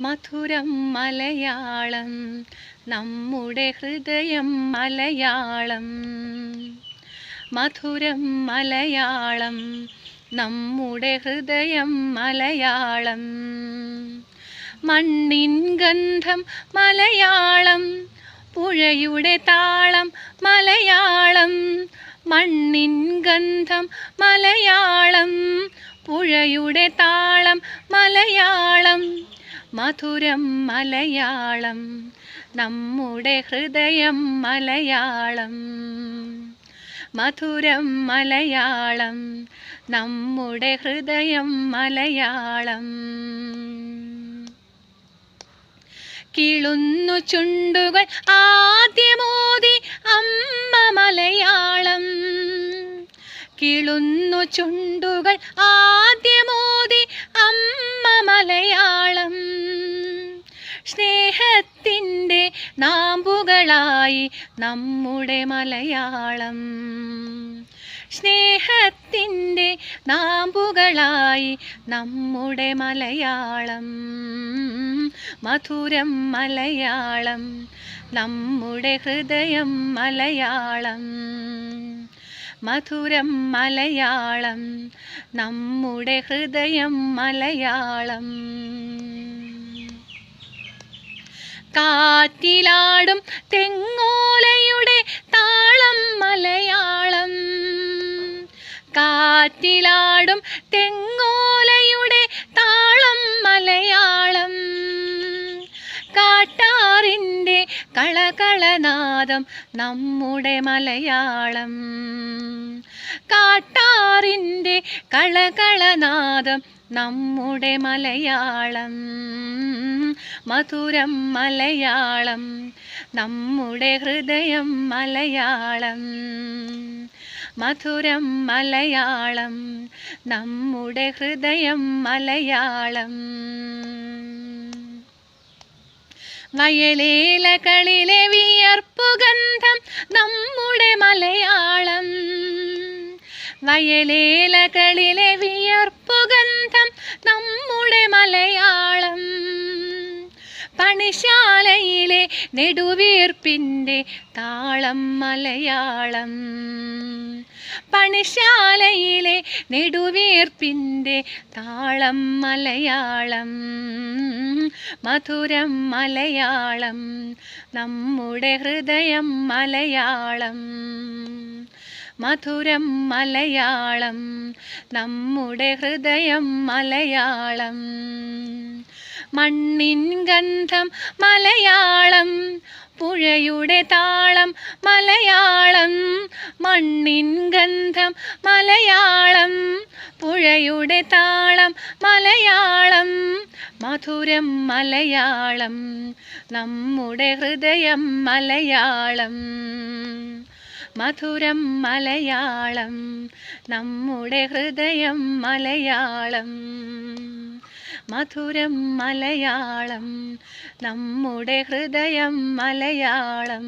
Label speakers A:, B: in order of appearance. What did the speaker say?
A: മധുരം മലയാളം നമ്മുടെ ഹൃദയം മലയാളം. മധുരം മലയാളം നമ്മുടെ ഹൃദയം മലയാളം. മണ്ണിൻ ഗന്ധം മലയാളം പുഴയുടെ താളം മലയാളം. മണ്ണിൻ ഗന്ധം മലയാളം പുഴയുടെ താളം മലയാളം. മധുരം മലയാളം നമ്മുടെ ഹൃദയം മലയാളം. മധുരം മലയാളം നമ്മുടെ ഹൃദയം മലയാളം. കിളുന്നു ചുണ്ടുകൾ ആദ്യമോതി അമ്മ മലയാളം. കിളുന്നു ചുണ്ടുകൾ ആദ്യമോതി അമ്മ മലയാളം. സ്നേഹത്തിന്റെ നാമ്പുകളായി നമ്മുടെ മലയാളം. സ്നേഹത്തിന്റെ നാമ്പുകളായി നമ്മുടെ മലയാളം. മധുരം മലയാളം നമ്മുടെ ഹൃദയം മലയാളം. മധുരം മലയാളം നമ്മുടെ ഹൃദയം മലയാളം. കാറ്റിലാടും തെങ്ങോലയുടെ കളകളനാദം നമ്മുടെ മലയാളം. കാട്ടാറിന്റെ കളകളനാദം നമ്മുടെ മലയാളം. മധുരം മലയാളം നമ്മുടെ ഹൃദയം മലയാളം. മധുരം മലയാളം നമ്മുടെ ഹൃദയം മലയാളം. വയലേലകളിലെ വിയർപ്പുഗന്ധം നമ്മുടെ മലയാളം. വയലേലകളിലെ വിയർപ്പുഗന്ധം നമ്മുടെ മലയാളം. പണിശാലയിലെ നെടുവീർപ്പിന്റെ താളം മലയാളം. പണിശാലയിലെ നെടുവീർപ്പിന്റെ താളം മലയാളം മധുരം മലയാളം നമ്മുടെ ഹൃദയം മലയാളം മധുരം മലയാളം നമ്മുടെ ഹൃദയം മലയാളം മണ്ണിൻ ഗന്ധം മലയാളം പുഴയുടെ താളം മലയാളം മണ്ണിൻ ഗന്ധം മലയാളം പുഴയുടെ താളം മലയാളം മധുരം മലയാളം നമ്മുടെ ഹൃദയം മലയാളം മധുരം മലയാളം നമ്മുടെ ഹൃദയം മലയാളം മധുരം മലയാളം നമ്മുടെ ഹൃദയം മലയാളം.